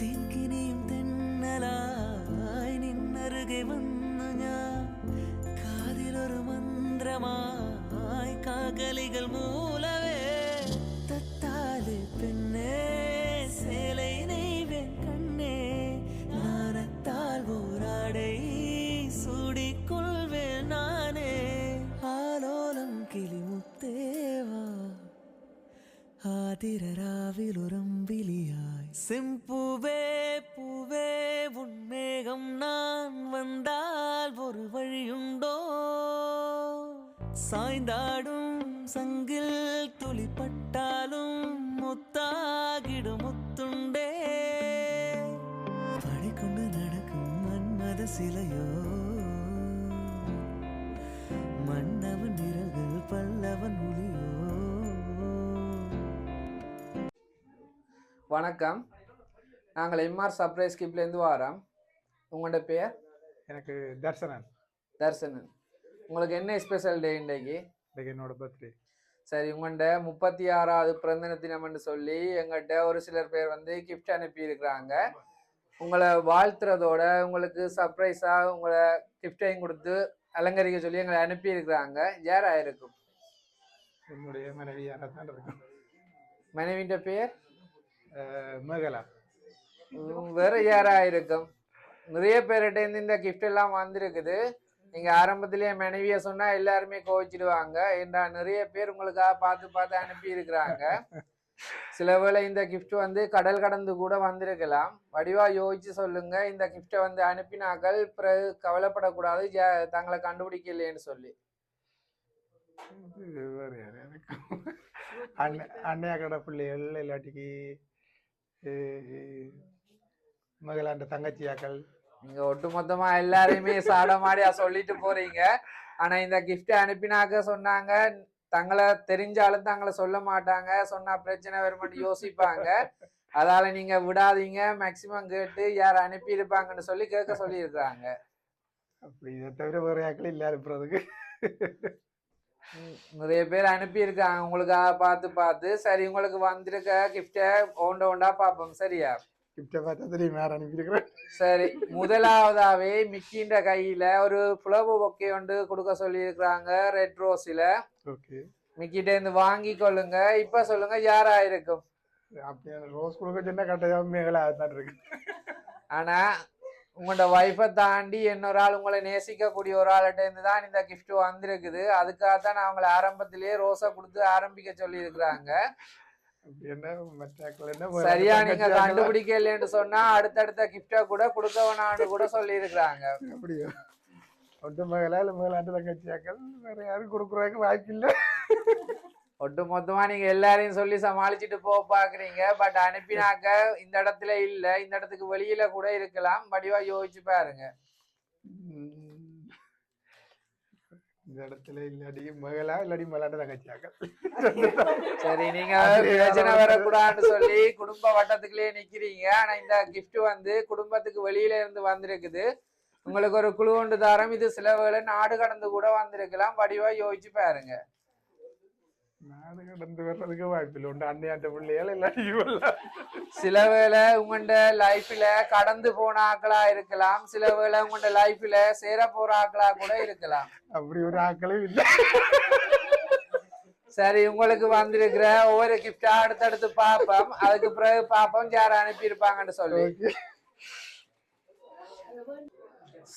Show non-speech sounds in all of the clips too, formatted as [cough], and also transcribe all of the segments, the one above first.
തെക്കിനിയും തെന്നലായി നിന്നരുകെ വന്നു ഞാൻ കാതിലൊരു മന്ത്രമായി കാകലികൾ മൂലവേ തത്താല് പെണ്ണേ சேலை நெய்வேன் கண்ணே நாணத்தால் ஓராடை சூடிக்கொள்வேன் நானே ஆலோலம் கிளிமுத்தேவா ஆதிரராவிலுரம்பிலியாய் சாய்ந்தாடும் சங்கில் துளிப்பட்டாலும் முத்தாகிடும் முத்துண்டே. படைக்கொண்டு நடக்கும் மன்மத சிலையோ? மன்னவன் விரல்கள் பல்லவன் ஒளியோ? வணக்கம். நாங்கள் எம்ஆர் சர்ப்ரைஸ் கிப்லேருந்து வாரோம். உங்களோட பேர்? எனக்கு தர்சனன். தர்சனன். உங்களுக்கு என்ன ஸ்பெஷல் டே இன்றைக்கு இன்னைக்கு என்னோட பர்த்டே சரி உங்கள்கிட்ட முப்பத்தி ஆறாவது பிறந்த தினம்னு சொல்லி எங்கள்கிட்ட ஒரு சிலர் பேர் வந்து கிஃப்ட் அனுப்பியிருக்கிறாங்க. உங்களை வாழ்த்துறதோட உங்களுக்கு சர்ப்ரைஸாக உங்களை கிஃப்டையும் கொடுத்து அலங்கரிக்க சொல்லி எங்களை அனுப்பியிருக்கிறாங்க. யாரா இருக்கும் என்னுடைய மனைவி யாராக தான் இருக்கும் மனைவின்ற பேர்? மேகலா. வேற யாரா இருக்கும்? நிறைய பேர்கிட்ட இந்த கிஃப்ட் எல்லாம் வந்திருக்குது. நீங்க ஆரம்பத்திலேயே மனைவிய சொன்னா எல்லாருமே கோவிச்சிடுவாங்க. என்றால் நிறைய பேர் உங்களுக்காக பார்த்து பார்த்து அனுப்பி இருக்கிறாங்க சில வேளை இந்த கிஃப்ட் வந்து கடல் கடந்து கூட வந்திருக்கலாம். வடிவா யோசிச்சு சொல்லுங்க. இந்த கிஃப்டை வந்து அனுப்பினாக்கள் பிறகு கவலைப்படக்கூடாது. ஜ- தங்களை கண்டுபிடிக்கலையேன்னு சொல்லி. இது அண்ணையா கடை பிள்ளைகள் இல்லாட்டிக்கு மகளாண்ட தங்கச்சியாக்கள். நீங்க ஒட்டுமொத்தமா எல்லாரையுமே சாடமாடியா சொல்லிட்டு போறீங்க. ஆனா இந்த கிஃப்ட் அனுப்பினாக்க சொன்னாங்க. தங்களை தெரிஞ்சாலும் தங்களை சொல்ல மாட்டாங்க. சொன்னா பிரச்சனை வருமான்னு யோசிப்பாங்க. அதால நீங்க விடாதீங்க. மேக்சிமம் கேட்டு யார் அனுப்பி இருப்பாங்கன்னு சொல்லி கேட்க சொல்லி இருக்காங்க அப்படி இதை தவிர வேறு யாக்கள் இல்லை அனுப்புறதுக்கு. நிறைய பேர் அனுப்பி இருக்காங்க. உங்களுக்காக பார்த்து பார்த்து. சரி உங்களுக்கு வந்திருக்க கிஃப்டை ஓண்ட ஓண்டா பார்ப்போம். சரியா? கிஃப்டை பார்த்தா தெரியும் யார் அனுப்பியிருக்கிறேன். சரி முதலாவதாவே மிக்கின்ற கையில ஒரு புலவு பொக்கை ஒன்று கொடுக்க சொல்லி இருக்கிறாங்க ரெட் ரோஸ்ல ஓகே. மிக்கிட்ட இருந்து வாங்கி கொள்ளுங்க இப்ப சொல்லுங்க யாரா இருக்கும் அப்படியே ரோஸ் கொடுக்க சொன்னா கரெக்டாக மேகலா தான் இருக்கு. ஆனா உங்களோட ஒய்ஃபை தாண்டி இன்னொரு ஆள் உங்களை நேசிக்கக்கூடிய ஒரு ஆள்கிட்ட இருந்து தான் இந்த gift வந்திருக்குது. அதுக்காக தான் நான் அவங்களை ஆரம்பத்திலேயே ரோஸை கொடுத்து ஆரம்பிக்க சொல்லி சரியா நீங்க தங்கச்சியாக்களா? கண்டுபிடிக்கலன்னு சொன்னா அடுத்தடுத்த கிஃப்டா கூட கொடுக்க வேணாம்னு கூட சொல்லி இருக்கிறாங்க அப்படியா? ஒட்டு மகளா இல்லை மகளாண்ட தங்கச்சியாக்கள் வேற யாரும் கொடுக்குறதுக்கு வாய்ப்பு இல்லை. ஒட்டு மொத்தமா நீங்க எல்லாரையும் சொல்லி சமாளிச்சுட்டு போக பாக்குறீங்க. பட் அனுப்பினாக்க இந்த இடத்துல இல்ல இந்த இடத்துக்கு வெளியில கூட இருக்கலாம். வடிவா யோசிச்சு பாருங்க. இந்த இடத்துல இல்லாடி மகளா இல்லாடி மகளாண்ட தங்கச்சியாக்கள் சரி நீங்க பிரச்சனை வரக்கூடாதுன்னு சொல்லி குடும்ப வட்டத்துக்குள்ளேயே நிக்கிறீங்க. ஆனா இந்த கிஃப்ட் வந்து குடும்பத்துக்கு வெளியில இருந்து வந்திருக்குது. உங்களுக்கு ஒரு குழு ஒன்று தாரம். இது சில நாடு கடந்து கூட வந்திருக்கலாம். வடிவா யோசிச்சு பாருங்க. நாடு கடந்து வர்றதுக்கு வாய்ப்பு இல்லை உண்டு அண்ணையாண்ட பிள்ளையால் இல்லாட்டி. சில வேளை உங்களோட லைஃப்ல கடந்து போன ஆக்களா இருக்கலாம். சில வேளை உங்களோட லைஃப்ல சேர போற ஆக்களா கூட இருக்கலாம். அப்படி ஒரு ஆக்களும் இல்லை. சரி உங்களுக்கு வந்திருக்கிற ஒவ்வொரு கிஃப்டா அடுத்தடுத்து பார்ப்போம். அதுக்கு பிறகு பார்ப்போம் யார் அனுப்பியிருப்பாங்கன்னு சொல்லி.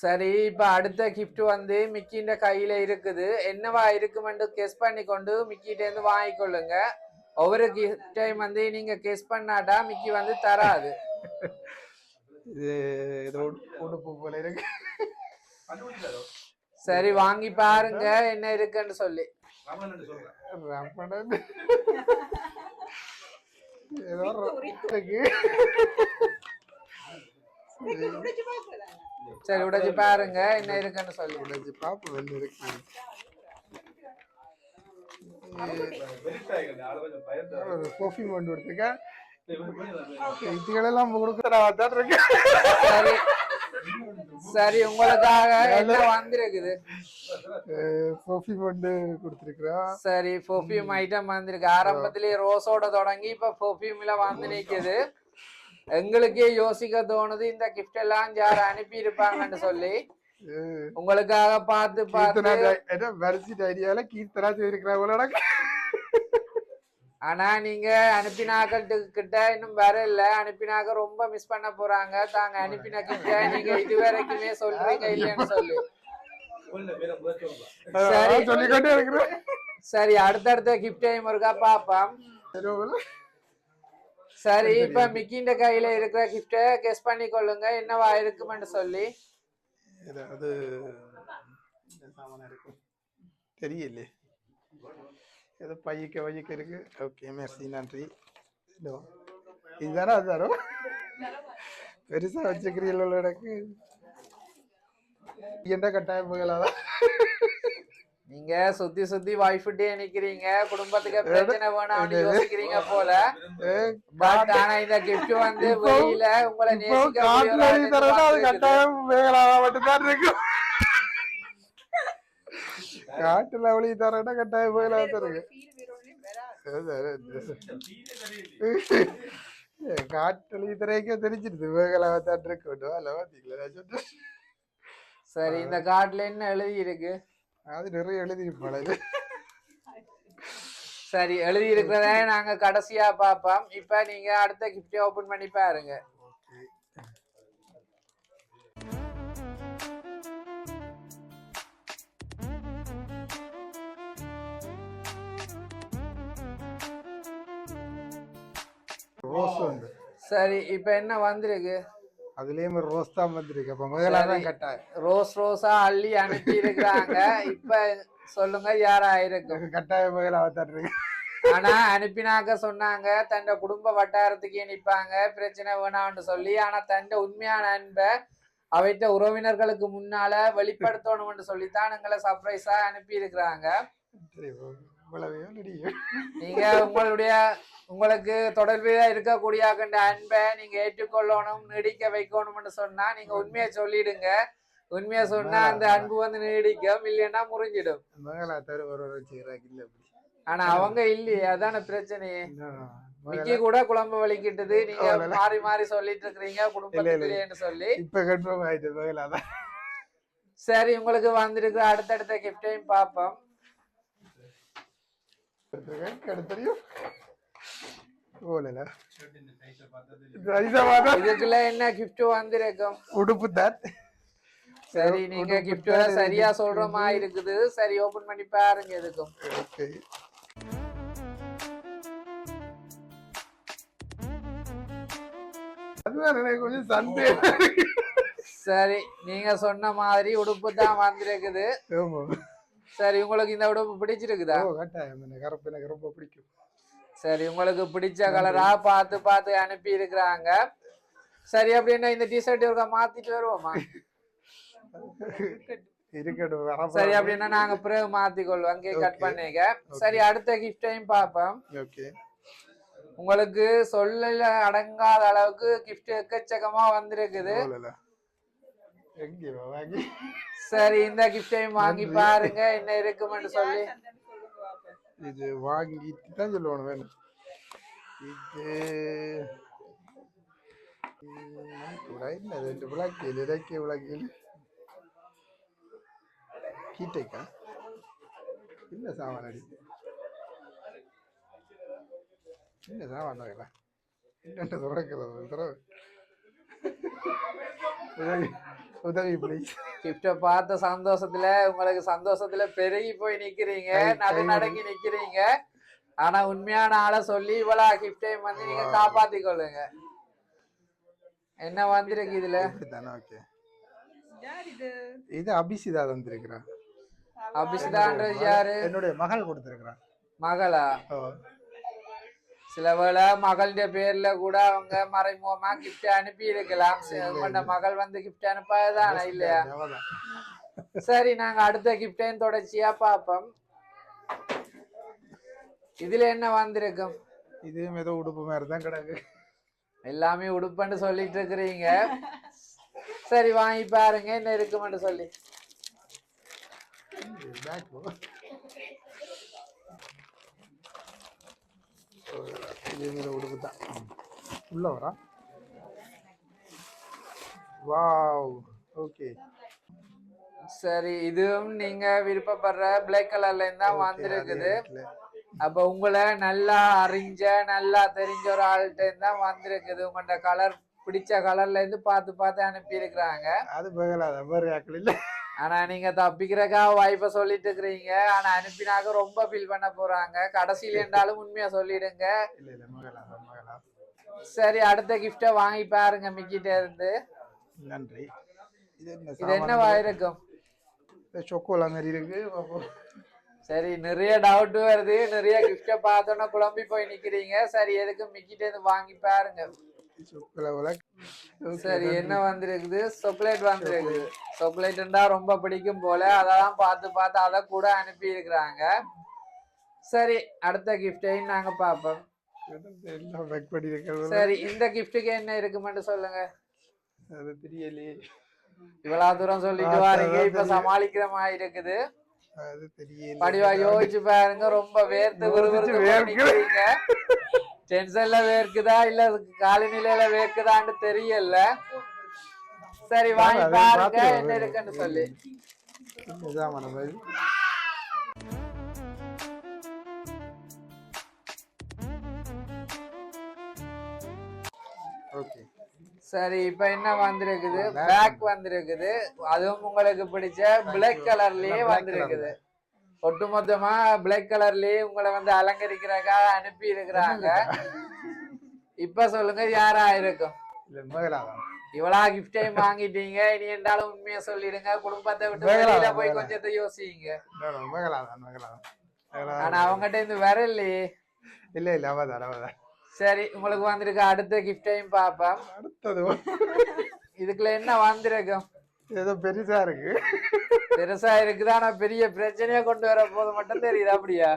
சரி இப்ப அடுத்த gift வந்து மிக்கின்ற கையில இருக்குது. என்னவா இருக்குமென்று கெஸ் பண்ணி கொண்டு மிக்கிட்ட இருந்து வாங்கிக்கொள்ளுங்க. ஒவ்வொரு கிஃப்டையும் வந்து நீங்க கெஸ் பண்ணாட்டா மிக்கி வந்து தராது. உடுப்பு போல இருக்கு. சரி வாங்கி பாருங்க என்ன இருக்குன்னு சொல்லி. ஏதோ இருக்கு சரி உடைச்சு பாருங்க. என்ன இருக்குன்னு சொல்லி. உடைச்சு பாப்பு வெளில இருக்கு. பர்ஃப்யூம் கொண்டு கொடுத்துருக்க இதுகளெல்லாம் கொடுக்குறதா இருக்கு. சரி. சரி உங்களுக்காக என்ன வந்திருக்குது? பர்ஃப்யூம் கொண்டு கொடுத்துருக்குறோம் சரி பெர்ஃப்யூம் ஐட்டம் வந்திருக்கு. ஆரம்பத்திலேயே ரோஸோட தொடங்கி இப்ப பெர்ஃப்யூம்ல வந்து நிக்குது. எங்களுக்கே யோசிக்க தோணுது இந்த கிஃப்ட் எல்லாம் யார் அனுப்பி இருப்பாங்கன்னு சொல்லி உங்களுக்காக பார்த்து பார்த்து வரிசிட் ஐடியால கீர்த்தனா செய்திருக்கிறவங்களோட ஆனா நீங்க அனுப்பினாக்கள் கிட்ட இன்னும் வரல அனுப்பினாக்க ரொம்ப மிஸ் பண்ண போறாங்க. தாங்க அனுப்பின கிட்ட நீங்க இது வரைக்குமே சொல்றீங்க இல்லைன்னு சொல்லி. சரி. சொல்லிக்கொண்டே இருக்கிறேன் சரி அடுத்தடுத்த கிஃப்டையும் இருக்கா பாப்போம் சரி, இப்ப மிக்கின்ற கையில இருக்கிற கிஃப்ட கெஸ் பண்ணி கொள்ளுங்க என்னவா இருக்குமென்னு சொல்லி. ஏதாவது இருக்கும் தெரியல ஏதோ பையக்க வையக்க இருக்கு. ஓகே மெர்சி நன்றி. இதோ இதுதானே அதுதானோ? பெருசா வச்சுக்கிறீங்களோ எனக்கு. என்ன கட்டாயம் போகலாம் நீங்க சுத்தி சுத்தி வைஃப்டே நிக்கிறீங்க. குடும்பத்துக்கு பிரச்சனை வேணாம்னு யோசிக்கிறீங்க போல. பட் ஆனா இந்த கிஃப்ட் வந்து வெளியில உங்களை காட்டுல அது கட்டாயம் வேகலாமா மட்டும்தான் இருக்கும் காட்டுல எழுதி தரேன்னா கட்டாயம் தான் இருக்கு காட்டு இத்தனைக்கும் தெரிஞ்சிருது. தான் இருக்கட்டும் அல்ல பாத்தீங்களா. சரி இந்த கார்டுல என்ன எழுதி இருக்கு? அது நிறைய இது. சரி எழுதி இருக்கிறத நாங்க கடைசியா பாப்போம் இப்ப நீங்க அடுத்த கிஃப்ட் ஓபன் பண்ணி பாருங்க. சரி இப்ப என்ன வந்திருக்கு? அதுலயும் ஒரு ரோஸ் தான் வந்திருக்கு. அப்ப முதல்ல தான். கட்டாயம். ரோஸ் ரோஸா அள்ளி அனுப்பி இருக்கிறாங்க. இப்ப சொல்லுங்க யாரா இருக்கும்? முதலாக தான் இருக்கு. ஆனா அனுப்பினாக்க சொன்னாங்க தன் குடும்ப வட்டாரத்துக்கே நிப்பாங்க பிரச்சனை வேணாம்னு சொல்லி. ஆனா தன் உண்மையான அன்பை அவைட்ட உறவினர்களுக்கு முன்னால வெளிப்படுத்தணும்னு சொல்லித்தான் எங்களை சர்ப்ரைஸா அனுப்பி இருக்கிறாங்க நீங்க உங்களுடைய உங்களுக்கு தொடர்பில் இருக்கக்கூடிய கண்ட அன்பை நீங்க ஏற்றுக்கொள்ளணும் நீடிக்க வைக்கணும்னு சொன்னா நீங்க உண்மையை சொல்லிடுங்க. உண்மையை சொன்னா அந்த அன்பு வந்து நீடிக்கும் இல்லைன்னா முறிஞ்சிடும். ஆனா அவங்க இல்லையே அதான பிரச்சனையே. மிக்கி கூட குழம்பு வலிக்கிட்டது நீங்க. மாறி மாறி சொல்லிட்டு இருக்கிறீங்க குடும்பத்திலேன்னு சொல்லி. இப்ப கன்ஃபார்ம் ஆயிட்டு சரி உங்களுக்கு வந்திருக்கிற அடுத்தடுத்த கிஃப்டையும் பார்ப்போம். தெரியும் இதுக்குள்ள என்ன கிஃப்ட் வந்திருக்கும்? உடுப்பு தான் சரி நீங்க கிஃப்ட் சரியா. சொல்ற மாதிரி இருக்குது. சரி ஓபன் பண்ணி பாருங்க எதுக்கும். அதுதான் கொஞ்சம் சந்தேகம். சரி நீங்க சொன்ன மாதிரி உடுப்பு தான் வந்திருக்குது. சரி உங்களுக்கு இந்த உடுப்பு பிடிச்சிருக்குதா? ஓ கட்டாயம். கருப்பு எனக்கு ரொம்ப பிடிக்கும். சரி உங்களுக்கு பிடிச்ச கலரா பார்த்து பார்த்து அனுப்பி இருக்கிறாங்க. சரி அப்படின்னா இந்த டிஷர்ட் இருக்க மாத்திட்டு வருவோமா? இருக்கட்டும். சரி அப்படின்னா நாங்க பிறகு மாத்திக்கொள்வோம். அங்கே கட். பண்ணிக்க. சரி அடுத்த கிஃப்டையும் பார்ப்போம். ஓகே உங்களுக்கு சொல்லல அடங்காத அளவுக்கு கிஃப்ட் எக்கச்சக்கமா வந்திருக்குது. சரி இந்த கிஃப்டையும் வாங்கி. பாருங்க என்ன இருக்குமென்னு சொல்லி. இது வாங்கிட்டு தான் சொல்லணும் வேணும் இது ரெண்டு இறக்கிய விளக்கியல் கீட்டைக்கா இல்லை சாமான் அடி இல்லை சாமான் தாங்களா என்னென்ன துறக்கிறது உதவி ப்ளீஸ் கிஃப்ட பார்த்த சந்தோஷத்துல உங்களுக்கு சந்தோஷத்துல பெருகி போய் நிக்கிறீங்க நடு நடங்கி நிக்கிறீங்க. ஆனா உண்மையான ஆளை சொல்லி இவ்வளவு கிஃப்டையும் வந்து நீங்க காப்பாத்தி கொள்ளுங்க என்ன வந்திருக்கு இதுல தானே ஓகே இது? அபிஷிதா தந்திருக்கிறா. அபிஷிதான்றது யாரு? என்னுடைய மகள் கொடுத்திருக்கிறான் மகளா? ஓ. சில வேளை மகளுடைய பேர்ல கூட அவங்க மறைமுகமா கிஃப்ட் அனுப்பி இருக்கலாம். உங்களோட மகள் வந்து கிஃப்ட் அனுப்பாததானா இல்லையா. சரி நாங்க அடுத்த கிஃப்டையும் தொடர்ச்சியா பார்ப்போம். இதுல என்ன வந்திருக்கும்? இதுவும் ஏதோ உடுப்பு மாதிரி தான் கிடக்கு. எல்லாமே உடுப்புன்னு சொல்லிட்டு இருக்கிறீங்க. சரி வாங்கி பாருங்க. என்ன இருக்குமென்னு சொல்லி. ஏதோ உடுப்பு தான். உள்ள வரா? வாவ். ஓகே. சரி இதுவும் நீங்க விருப்பப்படுற பிளாக் கலர்ல தான் வந்திருக்குது. அப்ப உங்களை நல்லா அறிஞ்ச நல்லா தெரிஞ்ச ஒரு ஆள்கிட்ட தான் வந்திருக்குது. உங்கள்ட்ட கலர் பிடிச்ச கலர்ல இருந்து பார்த்து பார்த்து அனுப்பி இருக்கிறாங்க அது பகலாத? இல்லை. ஆனா நீங்க தப்பிக்கிறக்கா வாய்ப்பை சொல்லிட்டு இருக்கிறீங்க. ஆனா அனுப்பினாக்க ரொம்ப ஃபீல் பண்ண போறாங்க. கடைசியில என்றாலும் உண்மையா சொல்லிடுங்க. சரி அடுத்த கிஃப்ட வாங்கி பாருங்க மிக்கிட்ட இருந்து. நன்றி. இது என்ன இது என்னவா இருக்கும்? சொக்கோலா மாதிரி இருக்கு. சரி நிறைய டவுட் வருது. நிறைய கிஃப்ட பார்த்தோன்னா குழம்பி போய் நிக்கிறீங்க. சரி எதுக்கு மிக்கிட்ட இருந்து வாங்கி பாருங்க. சரி என்ன வந்திருக்குது? சாக்லேட் வந்திருக்குது. சாக்லேட்னா ரொம்ப பிடிக்கும் போல. அதெல்லாம் பார்த்து பார்த்து அதை கூட அனுப்பி இருக்கிறாங்க. சரி அடுத்த கிஃப்டையும் நாங்க பார்ப்போம். சரி இந்த கிஃப்ட்டுக்கு என்ன இருக்குமென்னு சொல்லுங்க. இவ்வளவு தூரம் சொல்லிட்டு வாரீங்க. இப்ப. சமாளிக்கிற மாதிரி இருக்குது. அது தெரியல படிவா யோசிச்சு பாருங்க ரொம்ப வேர்த்து விறுவிறுத்து வேர்க்குது. நிக்கிறீங்க டென்ஷன்ல வேர்க்குதா இல்ல காலநிலையில வேர்க்குதான்னு தெரியல சரி வாங்கி பாருங்க. என்ன இருக்குன்னு சொல்லி இதான் நம்ம சரி இப்ப என்ன வந்திருக்குது? பேக் வந்திருக்குது. அதுவும் உங்களுக்கு பிடிச்ச பிளாக் கலர்லயே வந்திருக்குது. ஒட்டுமொத்தமா பிளாக் கலர்லயே உங்களை வந்து அலங்கரிக்கிறக்காக அனுப்பி இருக்கிறாங்க [laughs] இப்ப சொல்லுங்க யாரா இருக்கும்? இவ்வளா கிஃப்டையும் வாங்கிட்டீங்க. இனி என்றாலும் உண்மையை சொல்லிடுங்க. குடும்பத்தை விட்டு வெளியில போய். கொஞ்சத்தை யோசிங்க. ஆனா அவங்ககிட்ட இருந்து வரலையே இல்லை இல்லை அவதான் அவதான். சரி உங்களுக்கு வந்திருக்க அடுத்த கிஃப்டையும் பாப்போம் அடுத்தது. இதுக்குள்ள என்ன வந்திருக்கும்? ஏதோ பெருசா இருக்கு. பெருசா இருக்குது? ஆனா பெரிய பிரச்சனையா கொண்டு வர போது மட்டும் தெரியுது அப்படியா?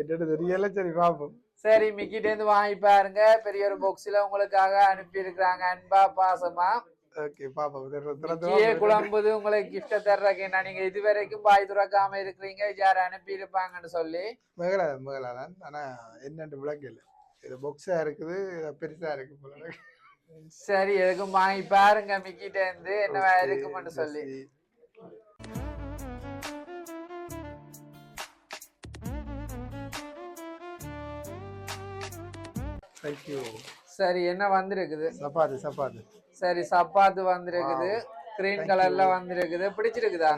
என்னட்டு தெரியல சரி பார்ப்போம். சரி மிக்கிட்ட இருந்து வாங்கி பாருங்க. பெரிய ஒரு பாக்ஸ்ல உங்களுக்காக அனுப்பி இருக்கிறாங்க அன்பா பாசமா. பாப்போம். குழம்புது உங்களுக்கு கிஃப்ட தர்றக்கு என்ன? நீங்க இது வரைக்கும் பாய் துறக்காம இருக்கிறீங்க யார் அனுப்பி இருப்பாங்கன்னு சொல்லி. மகளாதான் மகளாதான். ஆனா என்னன்னு விளங்கல இது பொக்ஸா இருக்குது இது பெருசா இருக்கு போல. சரி எதுக்கும் வாங்கி பாருங்க மிக்கிட்ட இருந்து என்ன இருக்குமென்னு சொல்லி. சரி. என்ன வந்திருக்குது? சப்பாத்து சப்பாத்து. சரி சப்பாத்து வந்திருக்குது. கிரீன் கலர்ல வந்திருக்குது. பிடிச்சிருக்குதா?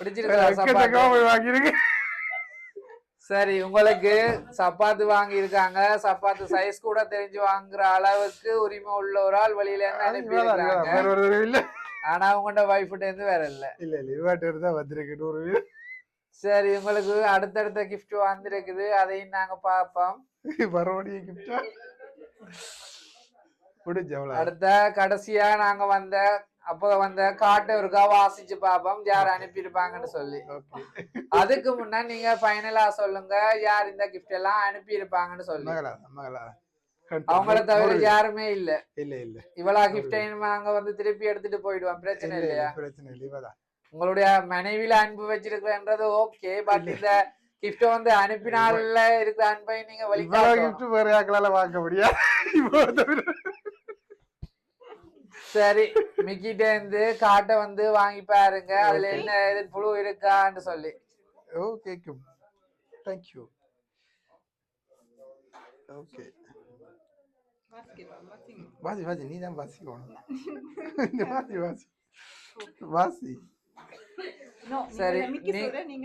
பிடிச்சிருக்குதா சப்பாத்து? வாங்கியிருக்கு? சரி உங்களுக்கு சப்பாத்து வாங்கி இருக்காங்க சப்பாத்து சைஸ் கூட தெரிஞ்சு வாங்குற அளவுக்கு உரிமை உள்ள ஒரு ஆள் வெளியில இருந்து அனுப்பி ஒரு ஆனா உங்கள்ட்ட வைஃப்ட்ட இருந்து வேற இல்ல. இல்ல இல்ல இவாட்டு தான் வந்திருக்கு வீடு. சரி உங்களுக்கு அடுத்தடுத்த gift வந்திருக்குது. அதையும் நாங்க பார்ப்போம். மறுபடியும் கிஃப்டா அடுத்த கடைசியா நாங்க வந்த அப்போ வந்த காட்டை ஒருக்கா வாசிச்சு பார்ப்போம் யார் அனுப்பியிருப்பாங்கன்னு சொல்லி. அதுக்கு முன்னாடி நீங்க ஃபைனலா சொல்லுங்க யார் இந்த gift எல்லாம் அனுப்பி இருப்பாங்கன்னு சொல்லி அவங்கள தவிர யாருமே இல்ல. இல்ல இல்ல. இவ்வளவு கிஃப்டையும் நாங்க வந்து திருப்பி எடுத்துட்டு போயிடுவோம் பிரச்சனை இல்ல, இல்லையா? இல்ல, பிரச்சனை இல்லை இவதான் உங்களுடைய மனைவியில அன்பு வச்சிருக்கிறன்றது ஓகே பட் இந்த கிஃப்ட் வந்து அனுப்பினால இருக்கிற அன்பை நீங்க வழிகாட்டணும் gift வேற யாக்களால வாங்க முடியாது? இவ்வளவு தவிர சரி மிக்கிட்ட இருந்து காட்டை வந்து வாங்கி பாருங்க. அதுல என்ன இது புழு இருக்கான்னு சொல்லி. ஓகே தேங்க்யூ ஓகே வாசி வாசி நீ தான் வாசிக்கணும் நீ [laughs] வாசி வாசி. வாசி. சரி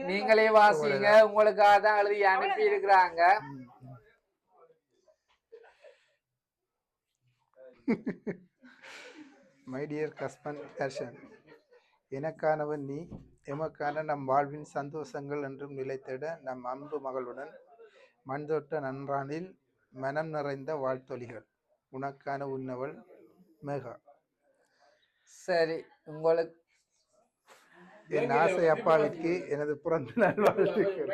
நீங்களே வாசிங்க. உங்களுக்காக தான் எழுதி அனுப்பி இருக்கிறாங்க. [laughs] மை டியர் ஹஸ்பண்ட் ஹர்ஷன் எனக்கானவன் நீ எமக்கான நம் வாழ்வின் சந்தோஷங்கள் என்றும் நிலைத்திட நம் அன்பு மகளுடன் மண்தொட்ட நன்றானில் மனம் நிறைந்த வாழ்த்தொலிகள் உனக்கான உன்னவள் மேகா. சரி உங்களுக்கு என் ஆசை அப்பாவிற்கு எனது பிறந்த நாள் வாழ்த்துக்கள்.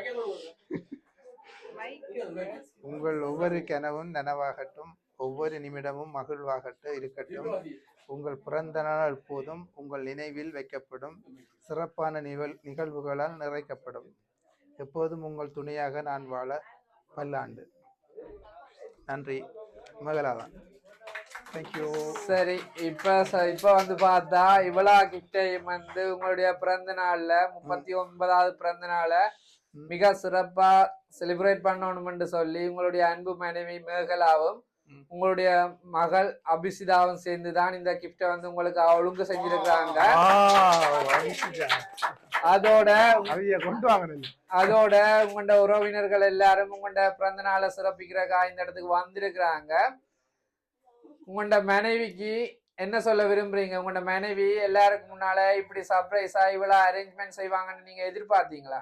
உங்கள் ஒவ்வொரு கனவும் நனவாகட்டும் ஒவ்வொரு நிமிடமும் மகிழ்வாகட்டும் இருக்கட்டும். உங்கள் பிறந்த நாள் எப்போதும் உங்கள் நினைவில் வைக்கப்படும் சிறப்பான நிகழ் நிகழ்வுகளால் நிறைக்கப்படும். எப்போதும் உங்கள் துணையாக நான் வாழ பல்லாண்டு. நன்றி மகளாதான் தேங்க்யூ சரி இப்ப இப்ப வந்து பார்த்தா இவ்வளோ கிஃப்டையும் வந்து உங்களுடைய பிறந்த நாள்ல முப்பத்தி ஒன்பதாவது பிறந்த நாளை மிக சிறப்பா செலிப்ரேட் பண்ணணும்னு சொல்லி உங்களுடைய அன்பு மனைவி மேகலாவும். உங்களுடைய மகள் அபிசிதாவும் சேர்ந்து தான் இந்த கிஃப்டை வந்து உங்களுக்கு ஒழுங்கு செஞ்சிருக்கிறாங்க. அதோட அதோட உங்களோட உறவினர்கள் எல்லாரும் உங்களோட பிறந்த நாளை சிறப்பிக்கிறக்கா இந்த இடத்துக்கு வந்திருக்கிறாங்க. உங்களோட மனைவிக்கு என்ன சொல்ல விரும்புறீங்க? உங்களோட மனைவி எல்லாருக்கும் முன்னால இப்படி சர்ப்ரைஸா இவ்வளவு அரேஞ்ச்மெண்ட் செய்வாங்கன்னு நீங்க எதிர்பார்த்தீங்களா?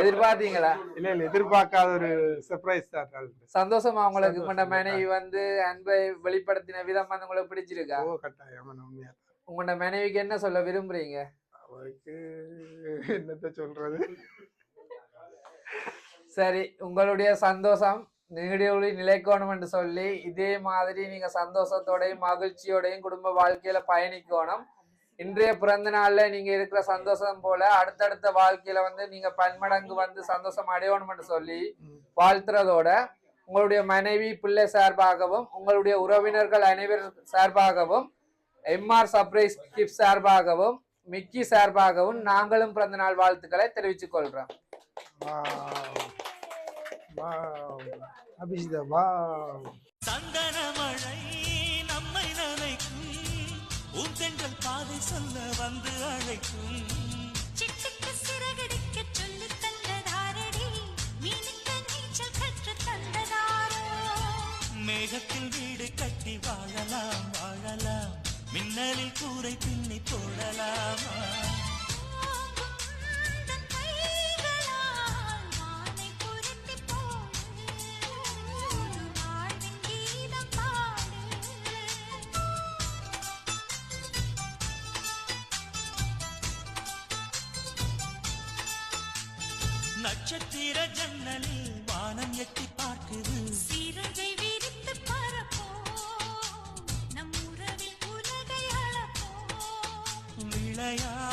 எதிர்பார்த்தீங்களா? இல்ல இல்ல எதிர்பார்க்காத ஒரு சர்ப்ரைஸ் தான் சந்தோஷமா உங்களுக்கு உங்களோட. மனைவி வந்து அன்பை வெளிப்படுத்தின விதம் வந்து உங்களுக்கு பிடிச்சிருக்கா? ஓ கட்டாயம் உண்மையா உங்களோட மனைவிக்கு என்ன சொல்ல விரும்புறீங்க? அவருக்கு என்னத்த சொல்றது? சரி உங்களுடைய சந்தோஷம் நீடியோலி நிலைக்கணும் என்று சொல்லி இதே மாதிரி நீங்க சந்தோஷத்தோடையும் மகிழ்ச்சியோடையும் குடும்ப வாழ்க்கையில பயணிக்கணும். இன்றைய பிறந்த நாள்ல நீங்க இருக்கிற சந்தோஷம் போல அடுத்தடுத்த வாழ்க்கையில வந்து நீங்க பன்மடங்கு வந்து சந்தோஷம் அடையணும் என்று சொல்லி. வாழ்த்துறதோட உங்களுடைய மனைவி பிள்ளை சார்பாகவும் உங்களுடைய உறவினர்கள் அனைவர் சார்பாகவும் எம்ஆர் சர்ப்ரைஸ் கிஃப்ட் சார்பாகவும் மிக்கி சார்பாகவும் நாங்களும் பிறந்த நாள் வாழ்த்துக்களை தெரிவித்துக் கொள்றோம். வாவ். வாவ். அபிஷிதா வாவ். சந்தன மழை. ஊந்தென்றல் பாதை சொல்ல வந்து அழைக்கும். சிட்டுக்கு சிறகடிக்க சொல்லித் தந்ததாரடி மீனுக்கு நீச்சல் கற்றுத் தந்ததாரோ? மேகத்தில் வீடு கட்டி வாழலாம் வாழலாம். மின்னலில் கூரை பின்னி போடலாமா. பரப்போம்